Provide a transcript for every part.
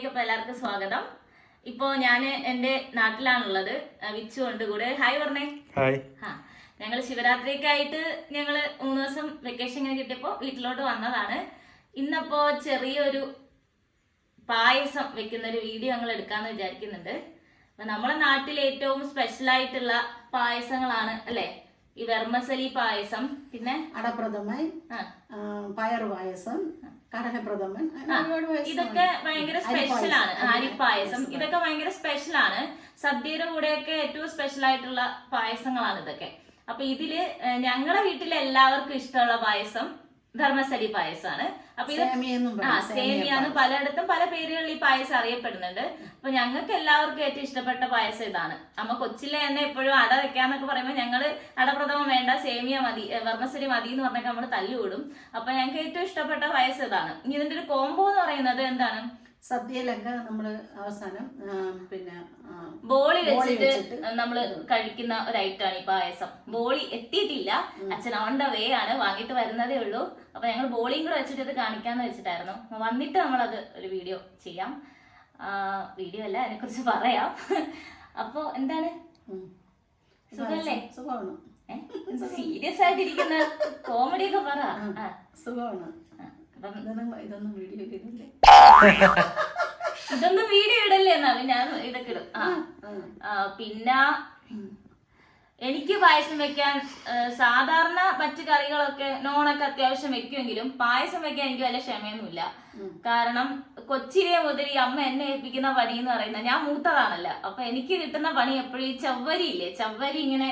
വീഡിയോയിലേക്ക് ഇപ്പോൾ എല്ലാവർക്കും സ്വാഗതം. ഇപ്പോൾ ഞാൻ എന്റെ നാട്ടിലാണുള്ളത് വിച്ചു ഉണ്ട് കൂടെ ഹായ് പറഞ്ഞേ ഹായ്. ആ ഞങ്ങൾ ശിവരാത്രിക്കായിട്ട് ഞങ്ങൾ മൂന്ന് ദിവസം വെക്കേഷൻ ഇങ്ങനെ കിട്ടിയപ്പോൾ വീട്ടിലോട്ട് വന്നതാണ്. ഇന്നപ്പോൾ ചെറിയൊരു പായസം വെക്കുന്ന ഒരു വീഡിയോ ഞങ്ങൾ എടുക്കാമെന്ന് വിചാരിക്കുന്നുണ്ട്. അപ്പം നമ്മുടെ നാട്ടിൽ ഏറ്റവും സ്പെഷ്യൽ ആയിട്ടുള്ള പായസങ്ങളാണ് അല്ലേ? ഈ വെർമസലി പായസം പിന്നെ അടപ്രഥമൻ പയർ പായസം കടലപ്രഥമൻ. ഇതൊക്കെ ഭയങ്കര സ്പെഷ്യലാണ് അരിപ്പായസം. ഇതൊക്കെ ഭയങ്കര സ്പെഷ്യലാണ് സദ്യയുടെ കൂടെയൊക്കെ ഏറ്റവും സ്പെഷ്യൽ ആയിട്ടുള്ള പായസങ്ങളാണ് ഇതൊക്കെ. അപ്പൊ ഇതിൽ ഞങ്ങളുടെ വീട്ടിലെ എല്ലാവർക്കും ഇഷ്ടമുള്ള പായസം ധർമ്മസരി പായസമാണ് അപ്പൊ ഇത് ആ സേമിയാന്ന് പലയിടത്തും പല പേരുകളിൽ ഈ പായസം അറിയപ്പെടുന്നുണ്ട്. അപ്പൊ ഞങ്ങൾക്ക് എല്ലാവർക്കും ഏറ്റവും ഇഷ്ടപ്പെട്ട പായസം ഇതാണ്. അമ്മ കൊച്ചിലെ തന്നെ എപ്പോഴും അട വെക്കാന്നൊക്കെ പറയുമ്പോൾ ഞങ്ങൾ അടപ്രഥമം വേണ്ട സേമിയ മതി വർമ്മസരി മതി എന്ന് പറഞ്ഞൊക്കെ നമ്മൾ തല്ലുകൂടും അപ്പൊ ഞങ്ങൾക്ക് ഏറ്റവും ഇഷ്ടപ്പെട്ട പായസം ഇതാണ്. ഇനി ഇതിന്റെ ഒരു കോംബോ എന്ന് പറയുന്നത് എന്താണ്? സദ്യയിലൊക്കെ നമ്മൾ അവസാനം പിന്നെ ബോളി വെച്ചിട്ട് നമ്മൾ കഴിക്കുന്ന ഒരു ഐറ്റമാണ് ഈ പായസം. ബോളി എത്തിയിട്ടില്ല. അച്ഛൻ ഓൺ ദ വേ ആണ് വാങ്ങിട്ട് വരുന്നതേ ഉള്ളൂ. അപ്പൊ ഞങ്ങൾ ബോളിയും കൂടെ വെച്ചിട്ട് ഇത് കാണിക്കാന്ന് വെച്ചിട്ടായിരുന്നു. വന്നിട്ട് നമ്മൾ അത് ഒരു വീഡിയോ ചെയ്യാം. വീഡിയോ അല്ല അതിനെ കുറിച്ച് പറയാം. അപ്പൊ എന്താണ്. സുഖല്ലേ? സുഖമാണ്. സീരിയസ് ആയിട്ടിരിക്കുന്ന? കോമഡി ഒക്കെ പറ. സുഖമാണ്. ഇതൊന്നും വീഡിയോ ഇതൊന്നും വീഡിയോ ഇടല്ലേ എന്നാ? ഞാൻ ഇതൊക്കെ ഇടും. ആ. പിന്നെ എനിക്ക് പായസം വെക്കാൻ സാധാരണ മറ്റു കറികളൊക്കെ നോണൊക്കെ അത്യാവശ്യം വെക്കുമെങ്കിലും പായസം വെക്കാൻ എനിക്ക് വല്ല ക്ഷമയൊന്നുമില്ല. കാരണം കൊച്ചിലെ മുതൽ ഈ അമ്മ എന്നെ ഏൽപ്പിക്കുന്ന പണി എന്ന് പറയുന്നത് ഞാൻ മൂത്തതാണല്ലോ. അപ്പൊ എനിക്ക് കിട്ടുന്ന പണി എപ്പോഴും ഈ ചവ്വരി ഇല്ലേ? ചവ്വരി ഇങ്ങനെ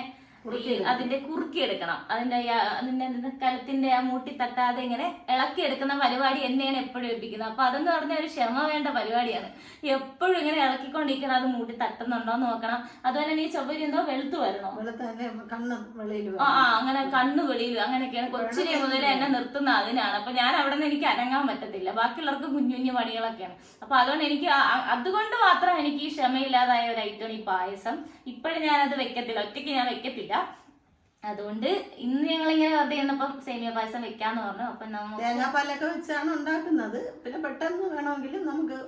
അതിന്റെ കുറുക്കി എടുക്കണം. അതിന്റെ അതിന്റെ കലത്തിന്റെ ആ മൂട്ടി തട്ടാതെ ഇങ്ങനെ ഇളക്കി എടുക്കുന്ന പരിപാടി എന്നെയാണ് എപ്പോഴും ഏൽപ്പിക്കുന്നത്. അപ്പൊ അതെന്ന് പറഞ്ഞ ഒരു ക്ഷമ വേണ്ട പരിപാടിയാണ്. എപ്പോഴും ഇങ്ങനെ ഇളക്കിക്കൊണ്ടിരിക്കണം അത് മൂട്ടി തട്ടുന്നുണ്ടോ നോക്കണം. അതുപോലെ തന്നെ ഈ ചൊവ്വരി എന്തോ വെളുത്തു വരണോ? വെളിയിൽ ആ അങ്ങനെ കണ്ണു വെളിയിലും അങ്ങനെയൊക്കെയാണ്. കൊച്ചിനെ മുതൽ എന്നെ നിർത്തുന്ന അതിനാണ്. അപ്പൊ ഞാൻ അവിടെ നിന്ന് എനിക്ക് അനങ്ങാൻ പറ്റത്തില്ല. ബാക്കിയുള്ളവർക്ക് കുഞ്ഞു കുഞ്ഞു പണികളൊക്കെയാണ്. അപ്പൊ അതുകൊണ്ട് എനിക്ക് അതുകൊണ്ട് മാത്രം എനിക്ക് ഈ ക്ഷമയില്ലാതായ ഒരു ഐറ്റമാണ് ഈ പായസം. ഇപ്പോഴും ഞാനത് വെക്കത്തില്ല. ഒറ്റയ്ക്ക് ഞാൻ വെക്കത്തില്ല. അതുകൊണ്ട് ഇന്ന് ഞങ്ങൾ ഇങ്ങനെ വെറുതെ ഇരുന്നപ്പം സേമിയ പായസം വെക്കാന്ന് പറഞ്ഞു. അപ്പൊ നമുക്ക് തേങ്ങാപ്പാലൊക്കെ വെച്ചാണ് ഉണ്ടാക്കുന്നത്. പിന്നെ പെട്ടെന്ന് വേണമെങ്കിൽ നമുക്ക്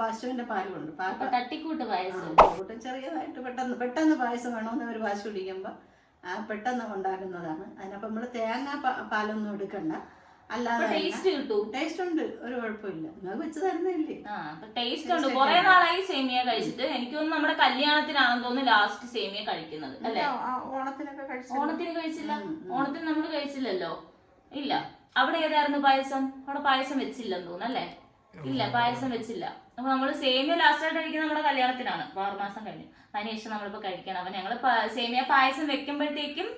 പശുവിന്റെ പാലുണ്ട് തട്ടിക്കൂട്ട് പായസം. ചെറിയതായിട്ട് പെട്ടെന്ന് പെട്ടെന്ന് പായസം വേണമെന്ന് ഒരു പശു കുടിക്കുമ്പോ ആ പെട്ടെന്ന് ഉണ്ടാക്കുന്നതാണ്. അതിനപ്പം നമ്മൾ തേങ്ങാ പാലൊന്നും എടുക്കണ്ട. അല്ലാതെ ടേസ്റ്റ് കിട്ടൂ. ടേസ്റ്റ് ഉണ്ട്. ഒരു കുഴപ്പമില്ല. നിങ്ങൾ വെച്ച് തരുന്നില്ലേ ആ ടേസ്റ്റ് ഉണ്ട്. കുറെ നാളായി സേമിയ കഴിച്ചിട്ട്. എനിക്ക് തോന്നുന്നു നമ്മുടെ കല്യാണത്തിനാണെന്ന് തോന്നുന്നു ലാസ്റ്റ് സേമിയ കഴിക്കുന്നത് അല്ലെ? ഓണത്തിനൊക്കെ കഴിച്ചു ഓണത്തിന് കഴിച്ചില്ല? ഓണത്തിന് നമ്മൾ കഴിച്ചില്ലല്ലോ? ഇല്ല. അവിടെ ഏതായിരുന്നു പായസം? അവിടെ പായസം വെച്ചില്ലെന്ന് തോന്നുന്നു അല്ലേ? ഇല്ല പായസം വെച്ചില്ല. അപ്പൊ നമ്മൾ സേമിയ ലാസ്റ്റ് ആയിട്ട് കഴിക്കുന്നത് നമ്മുടെ കല്യാണത്തിനാണ്. ആറുമാസം മാസം കഴിഞ്ഞു. അതിനുശേഷം നമ്മളിപ്പോ കഴിക്കണം. അപ്പൊ ഞങ്ങൾ സേമിയ പായസം വെക്കുമ്പോഴത്തേക്കും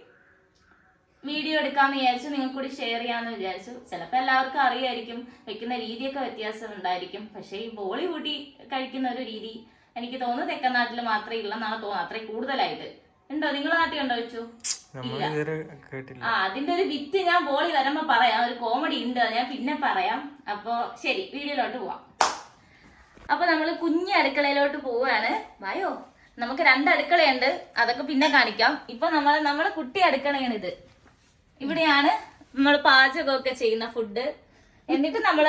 വീഡിയോ എടുക്കാന്ന് വിചാരിച്ചു നിങ്ങൾ കൂടി ഷെയർ ചെയ്യാന്ന് വിചാരിച്ചു. ചിലപ്പോൾ എല്ലാവർക്കും അറിയായിരിക്കും വെക്കുന്ന രീതിയൊക്കെ വ്യത്യാസം ഉണ്ടായിരിക്കും. പക്ഷേ ഈ ബോളിവുഡി കൂട്ടി കഴിക്കുന്ന ഒരു രീതി എനിക്ക് തോന്നുന്നു തെക്കൻ നാട്ടിൽ മാത്രമേ ഉള്ളെന്നാണ് തോന്നുന്നത്. അത്രയും കൂടുതലായിട്ട്. ഉണ്ടോ? നിങ്ങളെ നാട്ടിൽ ഉണ്ടോ വെച്ചു? ആ അതിന്റെ ഒരു വിറ്റ് ഞാൻ ബോളി വരുമ്പോ പറയാം. ഒരു കോമഡി ഉണ്ട് ഞാൻ പിന്നെ പറയാം. അപ്പോ ശരി വീഡിയോയിലോട്ട് പോവാം. അപ്പൊ നമ്മൾ കുഞ്ഞു അടുക്കളയിലോട്ട് പോവാണ്. വായോ? നമുക്ക് രണ്ട് അടുക്കളയുണ്ട്. അതൊക്കെ പിന്നെ കാണിക്കാം. ഇപ്പൊ നമ്മൾ നമ്മുടെ കുട്ടി അടുക്കളയാണ് ഇത് ഇവിടെയാണ് നമ്മൾ പാചകമൊക്കെ ചെയ്യുന്ന ഫുഡ് എന്നിട്ട് നമ്മൾ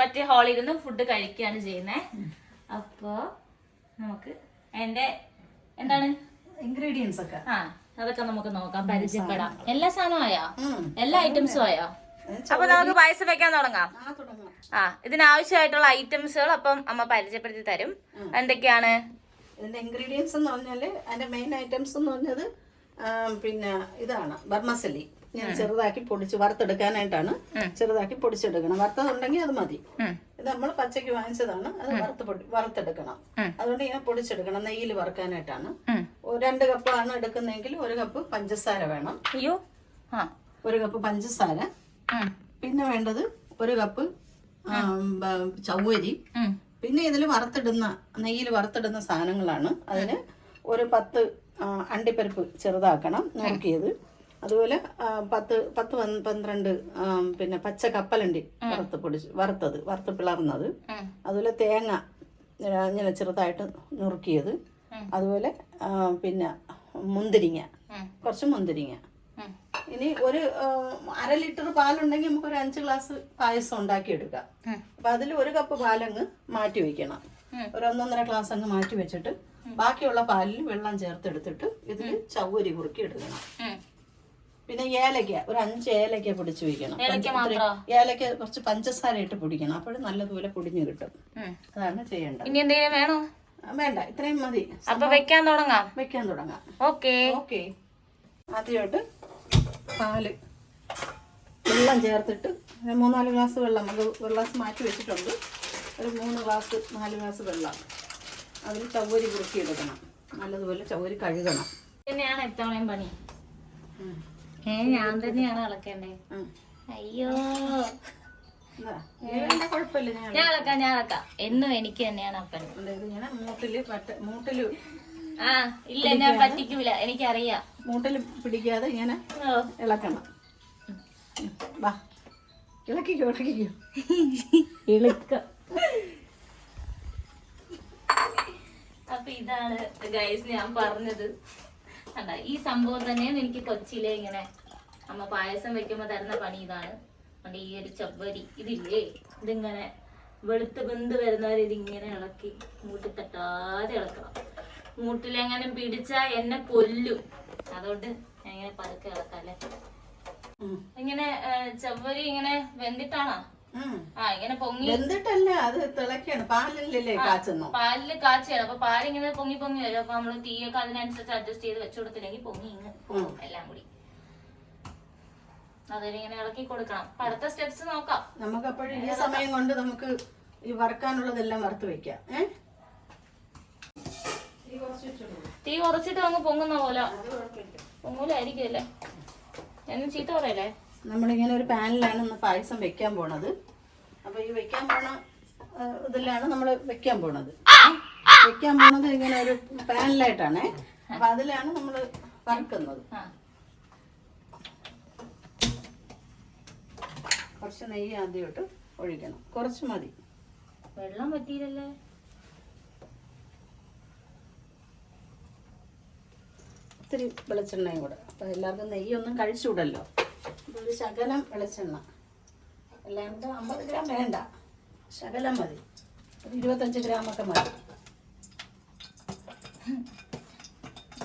മറ്റേ ഹാളിൽ ഇരുന്ന് ഫുഡ് കഴിക്കുകയാണ് ചെയ്യുന്നത് അപ്പോ നമുക്ക് എന്റെ എന്താണ്? ഇൻഗ്രീഡിയൻസ് ഒക്കെ. ആ അതൊക്കെ നമുക്ക് നോക്കാം പരിചയപ്പെടാം. എല്ലാ സാധനവും ആയോ? എല്ലാ ഐറ്റംസും ആയോ? അപ്പൊ നമുക്ക് പായസം വെക്കാൻ തുടങ്ങാം. ആ ഇതിനാവശ്യമായിട്ടുള്ള ഐറ്റംസുകൾ അപ്പം അമ്മ പരിചയപ്പെടുത്തി തരും. എന്തൊക്കെയാണ്? ഇതിന്റെ ഇൻഗ്രീഡിയൻസ് എന്ന് പറഞ്ഞാൽ അതിന്റെ മെയിൻ ഐറ്റംസ് എന്ന് പറഞ്ഞത് പിന്നെ ഇതാണ് ബർമസലി ഞാൻ ചെറുതാക്കി പൊടിച്ച് വറുത്തെടുക്കാനായിട്ടാണ് ചെറുതാക്കി പൊടിച്ചെടുക്കണം. വറുത്തതുണ്ടെങ്കിൽ അത് മതി. ഇത് നമ്മൾ പച്ചയ്ക്ക് വാങ്ങിച്ചതാണ്. അത് വറുത്ത് പൊടി വറുത്തെടുക്കണം. അതുകൊണ്ട് ഇങ്ങനെ പൊടിച്ചെടുക്കണം. നെയ്യിൽ വറുക്കാനായിട്ടാണ്. രണ്ട് രണ്ട് കപ്പാണ് എടുക്കുന്നതെങ്കിൽ ഒരു കപ്പ് പഞ്ചസാര വേണം. അയ്യോ. ആ. ഒരു കപ്പ് പഞ്ചസാര. പിന്നെ വേണ്ടത് ഒരു കപ്പ് ചവ്വരി. പിന്നെ ഇതിൽ വറുത്തിടുന്ന നെയ്യിൽ വറുത്തിടുന്ന സാധനങ്ങളാണ്. അതിന് ഒരു പത്ത് അണ്ടിപ്പരിപ്പ് ചെറുതാക്കണം നുറുക്കിയത് അതുപോലെ പത്ത് പത്ത് പന്ത് പന്ത്രണ്ട് പിന്നെ പച്ച കപ്പലുണ്ട് വറുത്ത് പൊടിച്ച് വറുത്തത് വറുത്ത് പിളർന്നത്. അതുപോലെ തേങ്ങ ഇങ്ങനെ ചെറുതായിട്ട് നുറുക്കിയത്. അതുപോലെ പിന്നെ മുന്തിരിങ്ങ. കുറച്ച് മുന്തിരിങ്ങ. ഇനി ഒരു അര ലിറ്റർ പാലുണ്ടെങ്കിൽ നമുക്ക് ഒരു അഞ്ച് ഗ്ലാസ് പായസം ഉണ്ടാക്കി എടുക്കാം ഉം. അപ്പൊ അതിൽ ഒരു കപ്പ് പാലങ്ങ് മാറ്റി വെക്കണം. ഒരു ഒന്നൊന്നര ഗ്ലാസ് അങ്ങ് മാറ്റി വെച്ചിട്ട് ബാക്കിയുള്ള പാലിൽ വെള്ളം ചേർത്തെടുത്തിട്ട് ഇതിൽ ചവ്വരി കുറുക്കി എടുക്കണം. പിന്നെ ഏലക്ക ഒരു അഞ്ച് ഏലക്ക പൊടിച്ച് വെക്കണം. ഏലക്ക കുറച്ച് പഞ്ചസാര ഇട്ട് പൊടിക്കണം. അപ്പോഴും നല്ലതുപോലെ പൊടിഞ്ഞു കിട്ടും. അതാണ് ചെയ്യേണ്ടത്. ഇനി എന്തെങ്കിലും വേണോ? വേണ്ട. ഇത്രയും മതി. അപ്പൊ വെക്കാൻ തുടങ്ങാം. വെക്കാൻ തുടങ്ങാം. ഓക്കെ. ഓക്കെ. ആദ്യമായിട്ട് പാൽ വെള്ളം ചേർത്തിട്ട് മൂന്നാൽ ഗ്ലാസ് വെള്ളം നമുക്ക് ഒരു ഗ്ലാസ് മാറ്റി വെച്ചിട്ടുണ്ട്. ഒരു മൂന്ന് ഗ്ലാസ് നാല് ഗ്ലാസ് വെള്ളം. അതിൽ ചവരി കുറുക്കി എടുക്കണം നല്ലതുപോലെ ചവരി കഴുകണം. തന്നെയാണ് എത്തവണയും പണി? ഏ ഞാൻ തന്നെയാണ് അളക്കണ്ടേ. അയ്യോ. ഞാൻ അളക്കാം. ഞാൻ അളക്കാം. എന്നും എനിക്ക് തന്നെയാണ് അപ്പൻ. മൂട്ടിൽ മൂട്ടിൽ ആ ഇല്ല ഞാൻ പറ്റിക്കൂല. എനിക്കറിയാം. മൂട്ടിൽ പിടിക്കാതെ ഇങ്ങനെ ഓ. ഇളക്കണം. വാ. ഇളക്കിക്കോ ഇളക്കിക്കോ. ഇളക്ക. അപ്പൊ ഇതാണ് ഗൈസ് ഞാൻ പറഞ്ഞത്. കണ്ട. ഈ സംഭവം തന്നെയാണ് എനിക്ക് കൊച്ചിയിലെ ഇങ്ങനെ അമ്മ പായസം വെക്കുമ്പോ തരുന്ന പണി ഇതാണ്. അതുകൊണ്ട് ഈ ഒരു ചവ്വരി ഇതില്ലേ? ഇതിങ്ങനെ വെളുത്ത് വെന്ത് വരുന്നവരെ ഇതിങ്ങനെ ഇളക്കി മൂട്ടി തട്ടാതെ ഇളക്കണം. മൂട്ടിലെങ്ങനെ പിടിച്ചാ എന്നെ കൊല്ലും. അതുകൊണ്ട് ഞാൻ ഇങ്ങനെ പതുക്കെ ഇളക്കാല്ലേ? ഉം. ഇങ്ങനെ ചവ്വരി ഇങ്ങനെ വെന്തിട്ടാണോ. ആ ഇങ്ങനെ പൊങ്ങി വെന്തിട്ടല്ല അത് തിളക്കാണ് പാലിലല്ലേ കാച്ചുന്നു? പാലിൽ കാച്ചാണ് അപ്പൊ പാലിങ്ങനെ പൊങ്ങി പൊങ്ങി വരും. അപ്പൊ നമ്മൾ തീയൊക്കെ അതിനനുസരിച്ച് അഡ്ജസ്റ്റ് ചെയ്ത് വെച്ചു കൊടുത്തില്ലെങ്കിൽ പൊങ്ങി ഇങ്ങ് എല്ലാം കൂടി. അതിലിങ്ങനെ ഇളക്കി കൊടുക്കണം. അപ്പൊ അടുത്ത സ്റ്റെപ്സ് നോക്കാം. നമുക്ക് അപ്പോഴും ഈ സമയം കൊണ്ട് നമുക്ക് ഈ വറുക്കാനുള്ളതെല്ലാം വറുത്ത് വെക്കാം. തീ കുറച്ച് കുറച്ചിട്ട് അങ്ങ് പൊങ്ങുന്ന പോലെ. പൊങ്ങൂലായിരിക്കും അല്ലേ? എന്നും ചീത്ത പറയല്ലേ? നമ്മളിങ്ങനെ ഒരു പാനിലാണ് ഇന്ന് പായസം വെക്കാൻ പോണത്. അപ്പൊ ഈ വെക്കാൻ പോണ ഇതിലാണ് നമ്മൾ വെക്കാൻ പോണത്. വെക്കാൻ പോണത് ഇങ്ങനെ ഒരു പാനിലായിട്ടാണേ. അപ്പൊ അതിലാണ് നമ്മൾ വറുക്കുന്നത്. കുറച്ച് നെയ്യ് ആദ്യമായിട്ട് ഒഴിക്കണം. കുറച്ച് മതി. വെള്ളം പറ്റിയില്ലല്ലേ ഇത്തിരി വെളിച്ചെണ്ണയും കൂടെ. അപ്പോൾ എല്ലാവർക്കും നെയ്യൊന്നും കഴിച്ചുവിടല്ലോ അപ്പോൾ ഒരു ശകലം വെളിച്ചെണ്ണ. അല്ലാണ്ട് അമ്പത് ഗ്രാം വേണ്ട. ശകലം മതി. ഒരു ഇരുപത്തഞ്ച് ഗ്രാമൊക്കെ മതി.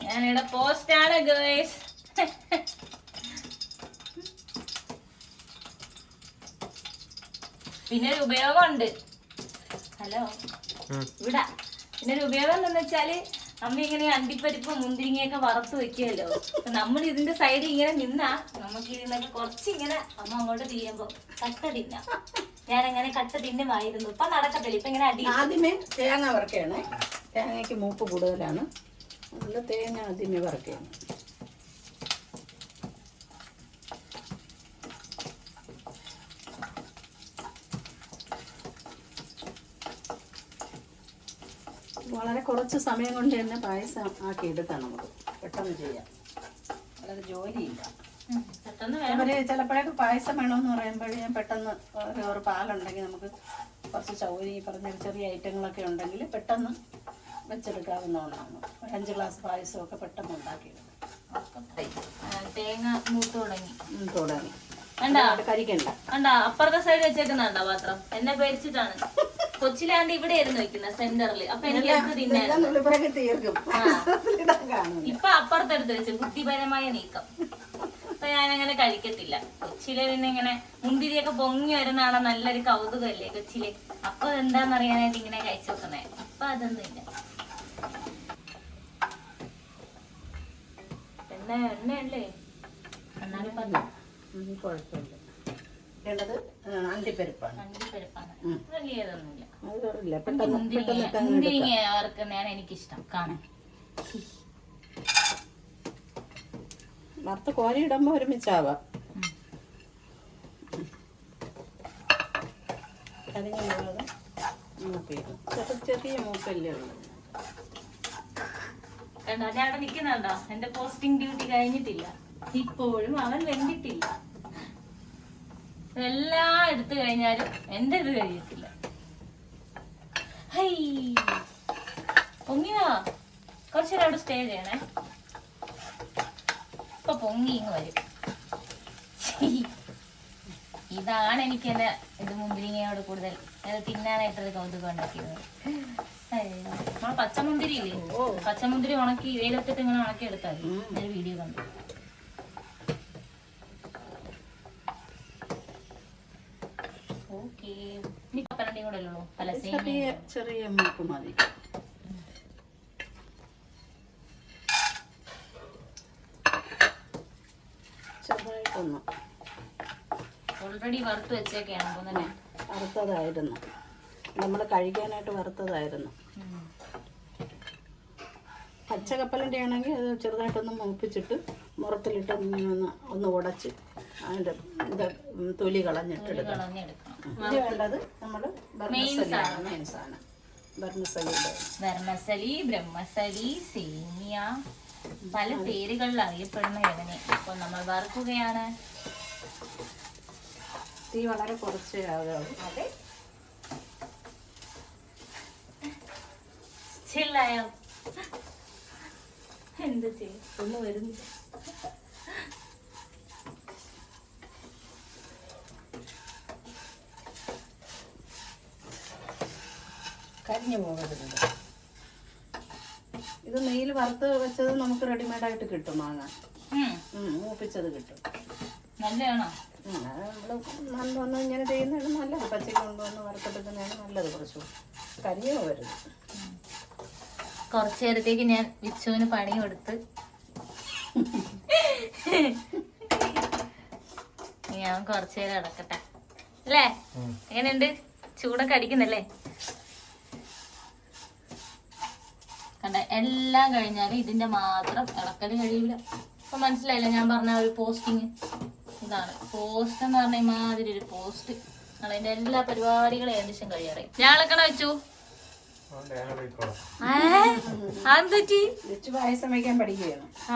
ഞാനിവിടെ പോസ്റ്റാണ് ഗേസ് പിന്നെ ഒരു ഉപയോഗമുണ്ട് ഹലോ. ഇവിടെ. പിന്നെ ഒരു ഉപയോഗം എന്താണെന്ന് വെച്ചാൽ അമ്മ ഇങ്ങനെ അണ്ടിപ്പരിപ്പ് മുന്തിരിങ്ങയൊക്കെ വറുത്ത് വെക്കുമല്ലോ നമ്മൾ ഇതിന്റെ സൈഡിൽ ഇങ്ങനെ നിന്നാ നമുക്ക് ഇതിന്നൊക്കെ കുറച്ച് ഇങ്ങനെ അമ്മ അങ്ങോട്ട് തീരുമ്പോ കട്ട തിന്ന. ഞാൻ അങ്ങനെ കട്ട തിന്നുമായിരുന്നു. ഇപ്പൊ നടക്കത്തില്ല. ഇപ്പൊ ഇങ്ങനെ അടി ആദ്യമേ തേങ്ങ വറക്കുകയാണ് തേങ്ങയ്ക്ക് മൂപ്പ് കൂടുതലാണ്. നല്ല തേങ്ങ ആദ്യമേ വറക്കുകയാണ് വളരെ കുറച്ച് സമയം കൊണ്ട് തന്നെ പായസം ആക്കി എടുക്കാം നമുക്ക്. പെട്ടെന്ന് ചെയ്യാം. വളരെ ജോലിയില്ല. അവർ ചിലപ്പോഴൊക്കെ പായസം വേണമെന്ന് പറയുമ്പോഴേ ഞാൻ പെട്ടെന്ന് ഒരു പാലുണ്ടെങ്കിൽ നമുക്ക് കുറച്ച് ചൗരി പറഞ്ഞ ചെറിയ ഐറ്റങ്ങളൊക്കെ ഉണ്ടെങ്കിൽ പെട്ടെന്ന് വെച്ചെടുക്കാവുന്ന ഒന്നാണ് ഒരു അഞ്ച് ഗ്ലാസ് പായസമൊക്കെ പെട്ടെന്ന് ഉണ്ടാക്കിയെടുക്കും. തേങ്ങ മൂത്ത് തുടങ്ങി. തുടങ്ങി. കരിക്കണ്ട. കണ്ട അപ്പുറത്തെ സൈഡ് വെച്ചേക്കുന്നുണ്ടോ പാത്രം? എന്നെ പേടിച്ചിട്ടാണ്. കൊച്ചിലാണ്ട് ഇവിടെ ആയിരുന്നു വെക്കുന്നത് സെന്ററിൽ അപ്പൊ എനിക്ക് തീർക്കും. ഇപ്പൊ അപ്പുറത്തെടുത്ത് വെച്ച് ബുദ്ധിപരമായ നീക്കം. അപ്പൊ ഞാൻ അങ്ങനെ കഴിക്കത്തില്ല. കൊച്ചിലെ പിന്നെ ഇങ്ങനെ മുന്തിരിയൊക്കെ പൊങ്ങി വരുന്നതാണ് നല്ലൊരു കൗതുകല്ലേ കൊച്ചിലെ? അപ്പൊ എന്താന്ന് അറിയാനായിട്ട് ഇങ്ങനെ കഴിച്ചു വെക്കുന്നേ. അപ്പൊ അതൊന്നും ഇല്ല. എണ്ണ എണ്ണ അല്ലേ എന്നാലും പറഞ്ഞു കുഴപ്പമില്ല. ആ, അണ്ടിപ്പരിപ്പാണ്. അണ്ടിപ്പരിപ്പാണ്. പെട്ടെന്ന് വറുക്കുന്നതാണ് എനിക്കിഷ്ടം. കാണാൻ വറുത്ത് കോരി ഇടുമ്പോൾ ഒരുമിച്ചാവാം. കരിഞ്ഞുള്ളത് ചെറിയ ചെറിയ മൂപ്പല്ലേ ഉള്ളൂ. കണ്ടോ? ഞാൻ അവിടെ നിൽക്കുന്നുണ്ടോ? എന്റെ പോസ്റ്റിംഗ് ഡ്യൂട്ടി കഴിഞ്ഞിട്ടില്ല. ഇപ്പോഴും അവൻ വെന്തിട്ടില്ല. എല്ലാം എടുത്തു കഴിഞ്ഞാലും എന്റെ ഇത് കഴിയത്തില്ല. ഹൈ. പൊങ്ങിയോ കുറച്ചു നേരം അവിടെ സ്റ്റേ ചെയ്യണേ. ഇപ്പൊ പൊങ്ങി ഇങ്ങ് വരും. ഇതാണ് എനിക്ക് എന്റെ ഇത് മുന്തിരിങ്ങയോട് കൂടുതൽ. അത് തിന്നാനായിട്ടൊരു കൗതുകം ഉണ്ടാക്കിയത്. നമ്മളെ പച്ചമുന്തിരി ഇല്ലേ പച്ചമുന്തിരി ഉണക്കി വെയിലത്തിട്ട് ഇങ്ങനെ ഉണക്കി എടുത്താൽ ഒരു വീഡിയോ കണ്ടു ഓക്കേ ഇനി പപ്പരണ്ടിയും കൂടെ ഉള്ളൂ അല്ല സെയിം ചെറിയ മൂപ്പ് മതി. ചെറുതായിട്ടൊന്ന് ഓൾറെഡി വറുത്ത് വെച്ചേക്കാണ് അപ്പൊ തന്നെ. വറുത്തതായിരുന്നു. നമ്മൾ കഴിക്കാനായിട്ട് വറുത്തതായിരുന്നു. പച്ച കപ്പലിന്റെ ആണെങ്കിൽ അത് ചെറുതായിട്ടൊന്ന് മൂപ്പിച്ചിട്ട് മുറത്തിലിട്ട് ഒന്ന് ഒന്ന് ഉടച്ച് അതിന്റെ ഇത് തൊലി കളഞ്ഞിട്ടെടുക്കണം കളഞ്ഞെടുക്കണം വേണ്ടത്. നമ്മൾ ബർമസലിയാണ് മെയിൻ സാധനം. ബർമസലിയുടെ ധർമ്മസലി ബ്രഹ്മസലി സേമിയ പല പേരുകളിൽ അറിയപ്പെടുന്ന ഇവനെ ഇപ്പൊ നമ്മൾ വറുക്കുകയാണ്. തീ വളരെ കുറച്ച് ആകാവൂ അതെ. ചില്ലായോ എന്ത് ചെയ്യും? ഒന്ന് വരുന്നില്ല. കരിഞ്ഞു പോകരുത്. ഇത് നെയ്യിൽ വറുത്ത് വെച്ചത് നമുക്ക് റെഡിമെയ്ഡായിട്ട് കിട്ടും വാങ്ങാൻ മൂപ്പിച്ചത് കിട്ടും. നല്ലതാണോ? നമ്മൾ നല്ലൊന്ന് ഇങ്ങനെ ചെയ്യുന്നതാണ് നല്ലത്. പച്ചയ്ക്ക് കൊണ്ടുവന്ന് വറുത്തെടുക്കുന്നതാണ് നല്ലത് കുറച്ചു കരിഞ്ഞു പോകരുത്. കുറച്ചു നേരത്തേക്ക് ഞാൻ വിച്ചുവിന് പണി കൊടുത്ത്. ഞാൻ കുറച്ചു നേരം അടക്കട്ടെ അല്ലേ? എങ്ങനെയുണ്ട്? ചൂടൊക്കെ അടിക്കുന്നല്ലേ? കണ്ട എല്ലാം കഴിഞ്ഞാലും ഇതിന്റെ മാത്രം ഇളക്കൽ കഴിയില്ല അപ്പൊ മനസ്സിലായില്ല? ഞാൻ പറഞ്ഞ ഒരു പോസ്റ്റിങ് ഇതാണ്. പോസ്റ്റ് എന്ന് പറഞ്ഞ മാതിരി ഒരു പോസ്റ്റ് അതിന്റെ എല്ലാ പരിപാടികളും ഏകദേശം കഴിയാറായി. ഞാൻ ഇളക്കണ വെച്ചു.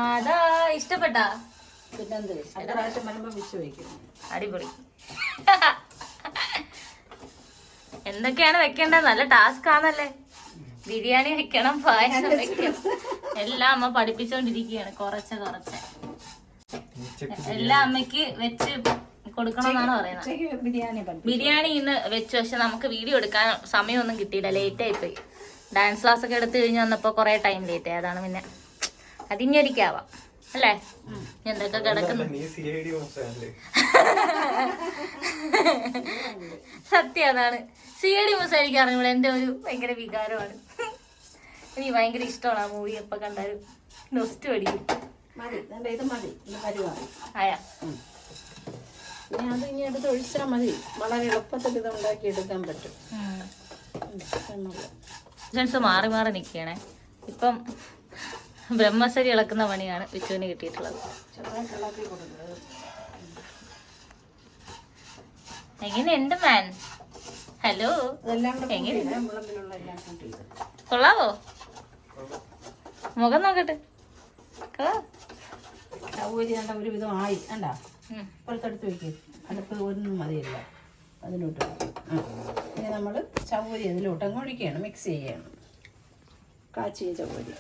അതാ ഇഷ്ടപ്പെട്ടാ? അടിപൊളി. എന്തൊക്കെയാണ് വെക്കേണ്ടത്? നല്ല ടാസ്ക് ആണല്ലേ? ബിരിയാണി വെക്കണം പായസം വെക്കണം. എല്ലാം അമ്മ പഠിപ്പിച്ചോണ്ടിരിക്കുകയാണ് കുറച്ച് കുറച്ച്. എല്ലാ അമ്മയ്ക്ക് വെച്ച് കൊടുക്കണമെന്നാണ് പറയുന്നത്. ബിരിയാണി ബിരിയാണി ഇന്ന് വെച്ചു പക്ഷെ നമുക്ക് വീഡിയോ എടുക്കാൻ സമയമൊന്നും കിട്ടിയില്ല ലേറ്റ് ആയിപ്പോയി ഡാൻസ് ക്ലാസ് ഒക്കെ എടുത്തു കഴിഞ്ഞ് വന്നപ്പോൾ കുറേ ടൈം ലേറ്റ് ആയി അതാണ് പിന്നെ. അതിഞ്ഞൊരിക്കാവാം അല്ലേ? എന്തൊക്കെ കിടക്കുന്നു? സത്യം അതാണ്. സി ഐ ഡി മൂസ് എനിക്ക് അറിഞ്ഞൂടെ. എന്റെ ഒരു ഭയങ്കര വികാരമാണ്. എനിക്ക് ഭയങ്കര ഇഷ്ടമാണ് ആ മൂവി എപ്പോൾ കണ്ടാലും. നൊസ്റ്റ് പഠിക്കും. ആയാ. ഇനി അത് ഇനി എടുത്ത് ഒഴിച്ചാൽ മതി. വളരെ എളുപ്പത്തിൽ ഇത് ഉണ്ടാക്കി എടുക്കാൻ പറ്റും എന്നുള്ളത്. മാറി മാറി നിൽക്കണേ ഇപ്പം ബ്രഹ്മസരി ഇളക്കുന്ന പണിയാണ് വിച്ചുവിന് കിട്ടിയിട്ടുള്ളത്. എങ്ങനെ എങ്ങനെയുണ്ട് മാൻ? ഹലോ? എങ്ങനെ? കൊള്ളാവോ? മുഖം നോക്കട്ടെ. ഒരുവിധം ആയി. കണ്ടാ? ഉം. പുറത്തെടുത്ത് വെക്കും. അടുപ്പ് ഒന്നും മതിയില്ല. അതിലോട്ട്. ഇനി നമ്മൾ ചവ്വരി അതിലോട്ട് അങ്ങ് ഒഴിക്കുകയാണ്. മിക്സ് ചെയ്യുകയാണ്. കാച്ചിയ ചവ്വരി.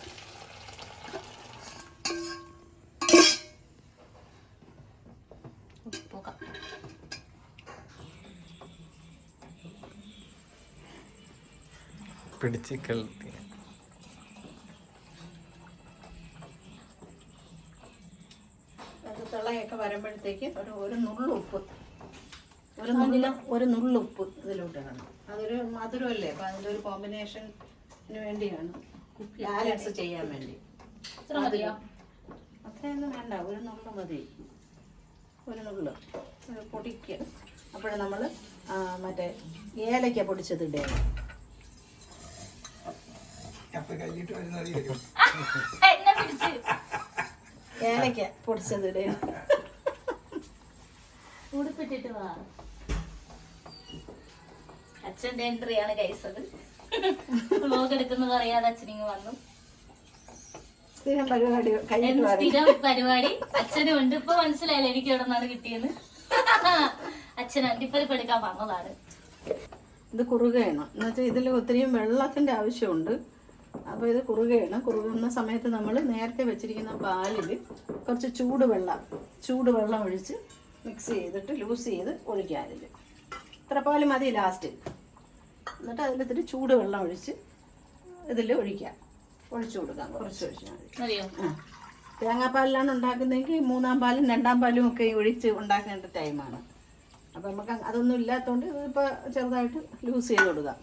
പിടിച്ച് കളി അത് തിളയൊക്കെ വരുമ്പോഴത്തേക്ക് ഒരു ഒരു നുള്ളുപ്പ്. ഒരു നുള്ളു ഒരു നുള്ളുപ്പ് ഇതിലോട്ട് ഇടണം അതൊരു മധുരമല്ലേ? അപ്പം അതിന്റെ ഒരു കോമ്പിനേഷന് വേണ്ടിയാണ് ബാലൻസ് ചെയ്യാൻ വേണ്ടി. ഇത്ര മതിയോ? അത്രയൊന്നും വേണ്ട. ഒരു നുള്ളു മതി. ഒരു നുള്ളു. പൊടിക്കുക അപ്പോൾ നമ്മൾ മറ്റേ ഏലക്ക പൊടിച്ചത് ഇടുകയാണ് അപ്പൊ കല്ലിട്ട് വരുന്നത് വരും എന്നെ പിടിച്ച്. ഏലക്ക പൊടിച്ചത് ഉടുപ്പിട്ടിട്ട് വാ. അച്ഛന്റെ എൻട്രിയാണ് ആണ് കഴിച്ചത് വ്ലോഗ് എടുക്കുന്ന പറയാതെ അച്ഛനിങ് വന്നു. സ്ഥിരം പരിപാടി സ്ഥിരം പരിപാടി? അച്ഛനും ഉണ്ട്. ഇപ്പൊ മനസ്സിലായില്ല എനിക്ക് എവിടെ നിന്നാണ് കിട്ടിയെന്ന്? അച്ഛൻ അണ്ടിപ്പരിപ്പ് എടുക്കാൻ വന്നതാണ്. ഇത് കുറുകയാണ്. എന്നുവെച്ചാൽ ഇതിൽ ഒത്തിരിയും വെള്ളത്തിന്റെ ആവശ്യമുണ്ട്. അപ്പോൾ ഇത് കുറുകയാണ്. കുറുകുന്ന സമയത്ത് നമ്മൾ നേരത്തെ വെച്ചിരിക്കുന്ന പാലിൽ കുറച്ച് ചൂടുവെള്ളം ചൂടുവെള്ളം ഒഴിച്ച് മിക്സ് ചെയ്തിട്ട് ലൂസ് ചെയ്ത് ഒഴിക്കുക അതിൽ ഇത്ര പാൽ മതി ലാസ്റ്റ് എന്നിട്ട് അതിൽ ഇത്തിരി ചൂടുവെള്ളം ഒഴിച്ച് ഇതിൽ ഒഴിക്കാം ഒഴിച്ചു കൊടുക്കാം. കുറച്ച് ഒഴിച്ചാൽ മതി. ആ. തേങ്ങാപ്പാലിലാണ് ഉണ്ടാക്കുന്നതെങ്കിൽ മൂന്നാം പാലും രണ്ടാം പാലും ഒക്കെ ഒഴിച്ച് ഉണ്ടാക്കേണ്ട ടൈമാണ് അപ്പോൾ നമുക്ക് അതൊന്നും ഇല്ലാത്തതുകൊണ്ട് ഇതിപ്പോൾ ചെറുതായിട്ട് ലൂസ് ചെയ്ത് കൊടുക്കാം.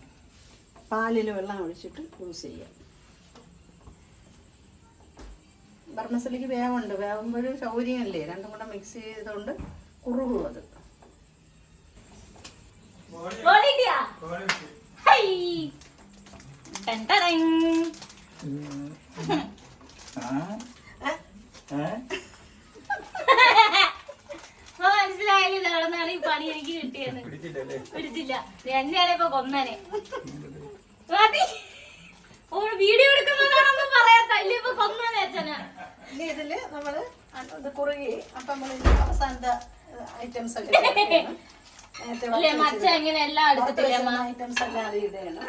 പാലിൽ വെള്ളം ഒഴിച്ചിട്ട് ലൂസ് ചെയ്യുക. ബർമസലിക്ക് വേവുണ്ട്. വേവുമ്പോൾ സൗകര്യമല്ലേ രണ്ടും കൂടെ മിക്സ് ചെയ്തുകൊണ്ട് കുറുകും അത് മനസ്സിലായില്ലേ? പണി എനിക്ക് കിട്ടിയത്? എന്നെയാണ് ഇപ്പൊ കൊന്നനെ. വീഡിയോ എടുക്കുന്നതാണെന്ന് പറയാത്ത ഇല്ല ഇപ്പൊ കൊന്നനെ അച്ഛനാ. ഇനി ഇതിൽ നമ്മൾ ഇത് കുറുകി അപ്പം നമ്മൾ അവസാനത്തെ ഐറ്റംസ് ഒക്കെ മച്ച ഇങ്ങനെ എല്ലാം എടുത്തിട്ടില്ലേ ഐറ്റംസ് എല്ലാം അത് ഇടണം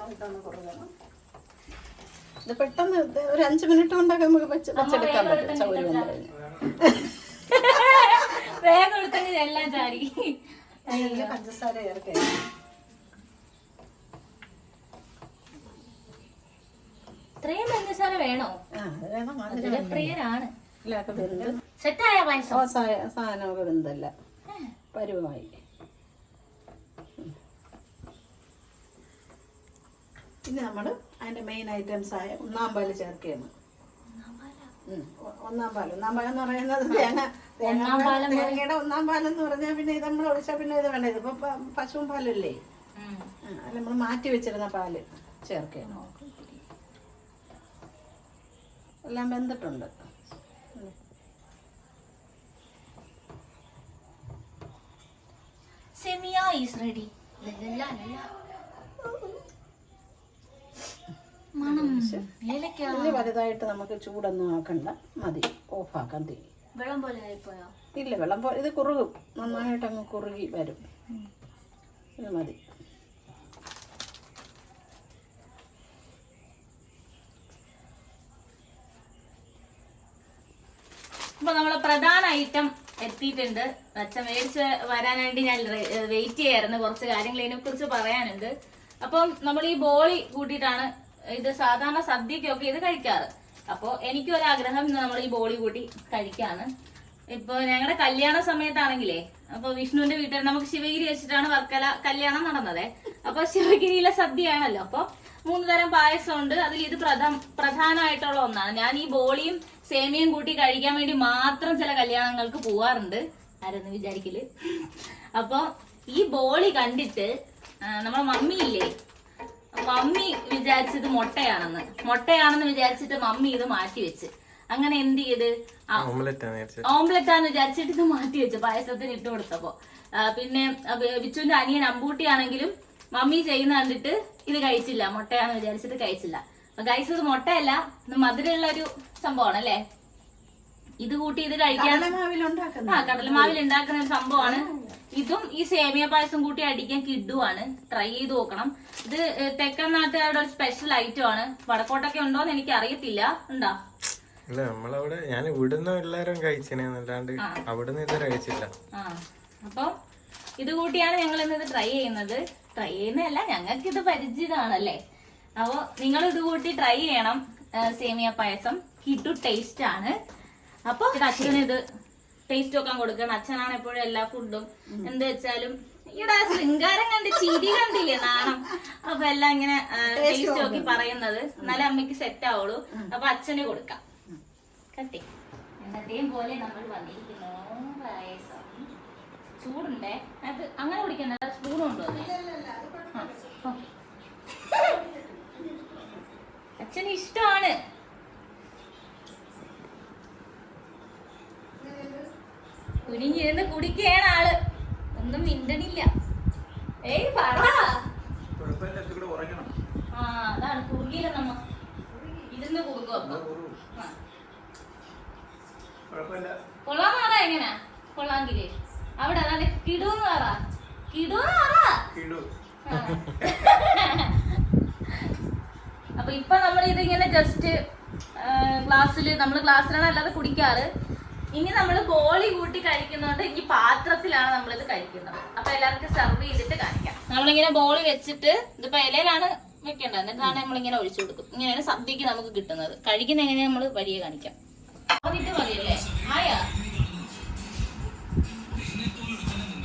അതൊന്ന് കുറുകണം. ഇത് പെട്ടെന്ന് ഒരു അഞ്ച് മിനിറ്റ് കൊണ്ടൊക്കെ നമുക്ക് വെച്ച് വെച്ചെടുക്കാൻ പറ്റും കഴിഞ്ഞാൽ വേഗം എടുത്തെങ്കിൽ എല്ലാം ചാടി. പഞ്ചസാര ചേർക്കുക ഇത്രയും പഞ്ചസാര വേണോ? പ്രിയരാണ് സെറ്റായ പായസം? സാധനമൊക്കെ വെന്തല്ല പരുവമായി. ഇനി നമ്മൾ അതിന്റെ മെയിൻ ഐറ്റംസ് ആയ ഒന്നാം പാൽ ചേർക്കുകയാണ് ഒന്നാം പാൽ ഒന്നാം പാൽ എന്ന് പറയുന്നത് തേങ്ങ തേങ്ങയുടെ ഒന്നാം പാലെന്ന് പറഞ്ഞാൽ പിന്നെ ഇത് നമ്മൾ ഒഴിച്ചാൽ പിന്നെ ഇത് വേണ്ട? ഇപ്പൊ പശുവും പാലല്ലേ? അല്ല നമ്മൾ മാറ്റി വെച്ചിരുന്ന പാൽ ചേർക്കുകയാണ്. എല്ലാം വെന്തിട്ടുണ്ട്. Semiya is ready. മണം ഏലക്ക. വലിയ വലുതായിട്ട് നമുക്ക് ചൂടൊന്നും ആക്കണ്ട. മതി. ഓഫാക്കാൻ തീ വെള്ളം പോലെ ആയിപ്പോയോ? ഇല്ല വെള്ളം പോലെ ഇത് കുറുകും. നന്നായിട്ട് അങ്ങ് കുറുകി വരും. ഇത് മതി. അപ്പൊ നമ്മളെ പ്രധാന ഐറ്റം എത്തിയിട്ടുണ്ട്. അച്ഛൻ മേടിച്ച് വരാൻ വേണ്ടി ഞാൻ വെയിറ്റ് ചെയ്യായിരുന്നു. കുറച്ച് കാര്യങ്ങൾ ഇതിനെ കുറിച്ച് പറയാനുണ്ട്. അപ്പം നമ്മൾ ഈ ബോളി കൂട്ടിയിട്ടാണ് ഇത് സാധാരണ സദ്യക്കൊക്കെ ഇത് കഴിക്കാറ്. അപ്പോൾ എനിക്കൊരാഗ്രഹം നമ്മൾ ഈ ബോളി കൂട്ടി കഴിക്കാണ് ഇപ്പൊ ഞങ്ങളുടെ കല്യാണ സമയത്താണെങ്കിലേ അപ്പോൾ വിഷ്ണുവിന്റെ വീട്ടിൽ നമുക്ക് ശിവഗിരി വെച്ചിട്ടാണ് വർക്കല കല്യാണം നടന്നത്. അപ്പോൾ ശിവഗിരിയിലെ സദ്യയാണല്ലോ. അപ്പോൾ മൂന്ന് തരം പായസം ഉണ്ട് അതിൽ ഇത് പ്രധാന പ്രധാനമായിട്ടുള്ള ഒന്നാണ്. ഞാൻ ഈ ബോളിയും സേമിയയും കൂട്ടി കഴിക്കാൻ വേണ്ടി മാത്രം ചില കല്യാണങ്ങൾക്ക് പോവാറുണ്ട്. ആരെന്ന് വിചാരിക്കൽ? അപ്പൊ ഈ ബോളി കണ്ടിട്ട് നമ്മളെ മമ്മി ഇല്ലേ? മമ്മി വിചാരിച്ചത് മുട്ടയാണെന്ന്. മുട്ടയാണെന്ന് വിചാരിച്ചിട്ട് മമ്മി ഇത് മാറ്റി വെച്ച്. അങ്ങനെ എന്ത് ചെയ്ത്? ഓംലെറ്റ് ആണെന്ന് വിചാരിച്ചിട്ട് ഇത് മാറ്റി വെച്ച് പായസത്തിന് ഇട്ട് കൊടുത്തപ്പോ. പിന്നെ വിച്ചുവിന്റെ അനിയൻ അമ്പൂട്ടി ആണെങ്കിലും മമ്മി ചെയ്യുന്ന കണ്ടിട്ട് ഇത് കഴിച്ചില്ല. മുട്ടയാണെന്ന് വിചാരിച്ചിട്ട് കഴിച്ചില്ല. അപ്പൊ ഇത് മുട്ടയല്ല ഇത് മധുരമുള്ള ഒരു സംഭവമാണ് അല്ലേ ഇത് കൂട്ടി ഇത് കഴിക്കാൻ ആ കടലമാവിൽ ഉണ്ടാക്കുന്ന ഒരു സംഭവമാണ്. ഇതും ഈ സേമിയ പായസം കൂട്ടി അടിക്കാൻ കിഡുവാണ് ട്രൈ ചെയ്ത് നോക്കണം. ഇത് തെക്കൻ നാട്ടുകാരുടെ ഒരു സ്പെഷ്യൽ ഐറ്റം ആണ്. വടക്കോട്ടൊക്കെ ഉണ്ടോ എന്ന് എനിക്ക് അറിയത്തില്ല ഉണ്ടാ നമ്മളവിടെ ഞാൻ ഇവിടുന്ന് എല്ലാരും കഴിച്ചേന്നല്ലാണ്ട് അവിടുന്ന് ഇതുവരെ കഴിച്ചില്ല. ആ അപ്പൊ ഇത് കൂട്ടിയാണ് ഞങ്ങൾ ഇന്ന് ഇത് ട്രൈ ചെയ്യുന്നത്. ട്രൈ ചെയ്യുന്നതല്ല ഞങ്ങൾക്ക് ഇത് പരിചിതമാണല്ലേ? അപ്പൊ നിങ്ങൾ ഇത് കൂട്ടി ട്രൈ ചെയ്യണം. സേമിയ പായസം. കിട്ടു ടേസ്റ്റ് ആണ്. അപ്പൊ അച്ഛന് ഇത് ടേസ്റ്റ് നോക്കാൻ കൊടുക്കണം. അച്ഛനാണ് എപ്പോഴും എല്ലാ ഫുഡും എന്ത് വെച്ചാലും ഇവിടെ ശൃംഗാരം കണ്ട് ചിരി കണ്ടില്ലേ നാണം? അപ്പൊ എല്ലാം ഇങ്ങനെ ടേസ്റ്റ് നോക്കി പറയുന്നത്. എന്നാലേ അമ്മയ്ക്ക് സെറ്റ് ആവുള്ളൂ. അപ്പൊ അച്ഛന് കൊടുക്കാം. കട്ടി എന്നത്തെയും പോലെ നമ്മൾ വന്നിരിക്കുന്നു പായസം ചൂടുണ്ടേ? അത് അങ്ങനെ കുടിക്കണ്ട. സ്പൂൺ കൊണ്ടുവന്നേ. ആ, ഓ. അച്ഛന് ഇഷ്ടമാണ്. കുനിഞ്ഞിരുന്ന് കുടിക്കുകയാണ് ആൾ. ഒന്നും മിണ്ടണില്ല. ഏയ് പറ. ആ അതാണ് കുറുകിയില്ല നമ്മ. ഇരുന്ന് കുറുകും. കൊള്ളാൻ പറ എങ്ങനാ? കൊള്ളാങ്കിൽ അവിടെ അതാണ് കിടൂന്ന് പറ. കിടൂന്ന് പറ. ആ. അപ്പൊ ഇപ്പൊ നമ്മൾ ഇതിങ്ങനെ ജസ്റ്റ് ഗ്ലാസ്സിൽ നമ്മൾ ഗ്ലാസ്സിലാണ് അല്ലാതെ കുടിക്കാറ്. ഇനി നമ്മൾ ബോളി കൂട്ടി കഴിക്കുന്നതുകൊണ്ട് ഈ പാത്രത്തിലാണ് നമ്മൾ ഇത് കഴിക്കുന്നത്. അപ്പൊ എല്ലാവർക്കും സെർവ് ചെയ്തിട്ട് കാണിക്കാം. നമ്മളിങ്ങനെ ബോളി വെച്ചിട്ട് ഇതിപ്പൊ ഇലയിലാണ് വെക്കേണ്ടത്. എന്നിട്ടാണ് നമ്മളിങ്ങനെ ഒഴിച്ചു കൊടുക്കും. ഇങ്ങനെയാണ് സദ്യക്ക് നമുക്ക് കിട്ടുന്നത്. കഴിക്കുന്ന എങ്ങനെ നമ്മൾ വലിയ കാണിക്കാം. പറഞ്ഞിട്ട് മതിയല്ലേ ആയാ?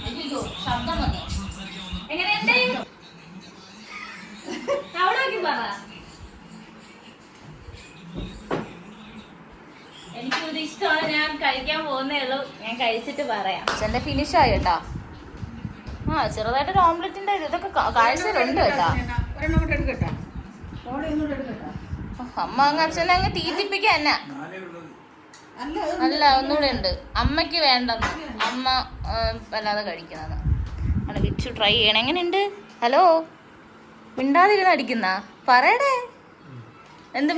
അയ്യോ ശബ്ദം വന്നു? എങ്ങനെ? അവിടെ നോക്കി പറ. എനിക്കിത് ഇഷ്ടമാണ്. ഞാൻ കഴിക്കാൻ പോകുന്നേ ഉള്ളൂ. ഞാൻ കഴിച്ചിട്ട് പറയാം. അച്ഛന്റെ ഫിനിഷ് ആയി കേട്ടാ? ആ ചെറുതായിട്ടൊരു ഓംലെറ്റിന്റെ ഇതൊക്കെ കാഴ്ചയിലുണ്ട് കേട്ടാ. അമ്മ അങ്ങ് അച്ഛനെ അങ്ങ് തീറ്റിപ്പിക്കാൻ എന്നാ. അല്ല അല്ല ഒന്നുകൂടെ ഉണ്ട്. അമ്മയ്ക്ക് വേണ്ടെന്ന് അമ്മ വല്ലാതെ കഴിക്കുന്നത്. ആണ് വിച്ചു ട്രൈ ചെയ്യണം. എങ്ങനെയുണ്ട്? ഹലോ? മിണ്ടാതിരുന്ന് അടിക്കുന്ന. പറയടേ. എന്ത്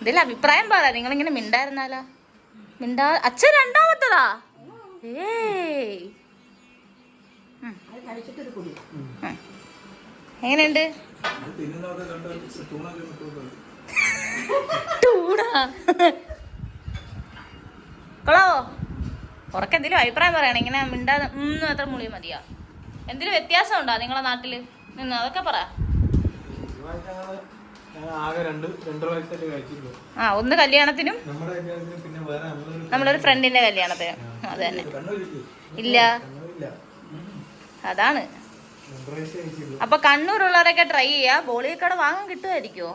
ഇതിൽ അഭിപ്രായം പറ. നിങ്ങളിങ്ങനെ മിണ്ടായിരുന്നാലോ? മിണ്ടാ അച്ഛൻ രണ്ടാമത്തതാ? ഏയ്. എങ്ങനെയുണ്ട്? ടൂണാ കൊളോ ഉറക്കെ എന്തെങ്കിലും അഭിപ്രായം പറയണം. ഇങ്ങനെ മിണ്ടാതെ മാത്രം മുളി മതിയാ. എന്തെങ്കിലും വ്യത്യാസം ഉണ്ടോ നിങ്ങളെ നാട്ടിൽ? നിന്ന് അതൊക്കെ പറ. ആ ഒന്ന് കല്യാണത്തിനും നമ്മളൊരു ഫ്രണ്ടിന്റെ കല്യാണത്തിന് അത് തന്നെ. ഇല്ല. അതാണ്. അപ്പൊ കണ്ണൂരുള്ളവരൊക്കെ ട്രൈ ചെയ്യാ. ബോളിയൊക്കെ വാങ്ങാൻ കിട്ടുമായിരിക്കുമോ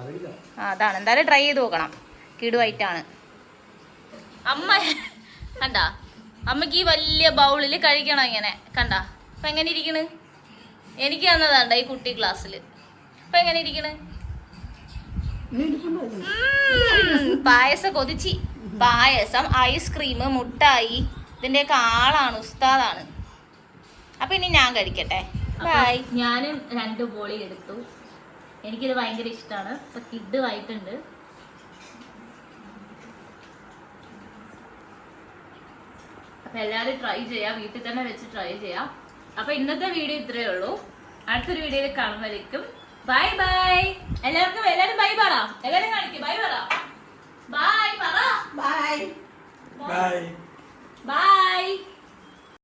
അറിയില്ല. ആ അതാണ്. എന്തായാലും ട്രൈ ചെയ്ത് നോക്കണം. കിടുവായിട്ടാണ്. അമ്മ കണ്ട? അമ്മയ്ക്ക് ഈ വലിയ ബൗളിൽ കഴിക്കണം ഇങ്ങനെ. കണ്ട? അപ്പൊ എങ്ങനെ ഇരിക്കണ്? എനിക്ക് തന്നതാണ്ട ഈ കുട്ടി ക്ലാസ്സിൽ അപ്പൊ എങ്ങനെ ഇരിക്കണ്? പായസം കൊതിച്ചി. പായസം ഐസ്ക്രീം മുട്ടായി. ഇതിന്റെയൊക്കെ ആളാണ് ഉസ്താദാണ്. അപ്പൊ ഇനി ഞാൻ കഴിക്കട്ടെ. ബൈ ഞാനും രണ്ട് ബോളി എടുത്തു. എനിക്കിത് ഭയങ്കര ഇഷ്ടമാണ് ഇപ്പൊ കിഡ് ആയിട്ടുണ്ട്. അപ്പൊ എല്ലാവരും ട്രൈ ചെയ്യാം. വീട്ടിൽ തന്നെ വെച്ച് ട്രൈ ചെയ്യാം. അപ്പൊ ഇന്നത്തെ വീഡിയോ ഇത്രയേ ഉള്ളൂ. അടുത്തൊരു വീഡിയോയിൽ കാണുമ്പോഴേക്കും ബൈ ബൈ എല്ലാവർക്കും എല്ലാരും ബൈ പറ. എല്ലാരും കാണിക്കും. ബൈ പറ. ബൈ പറ. Bye bye bye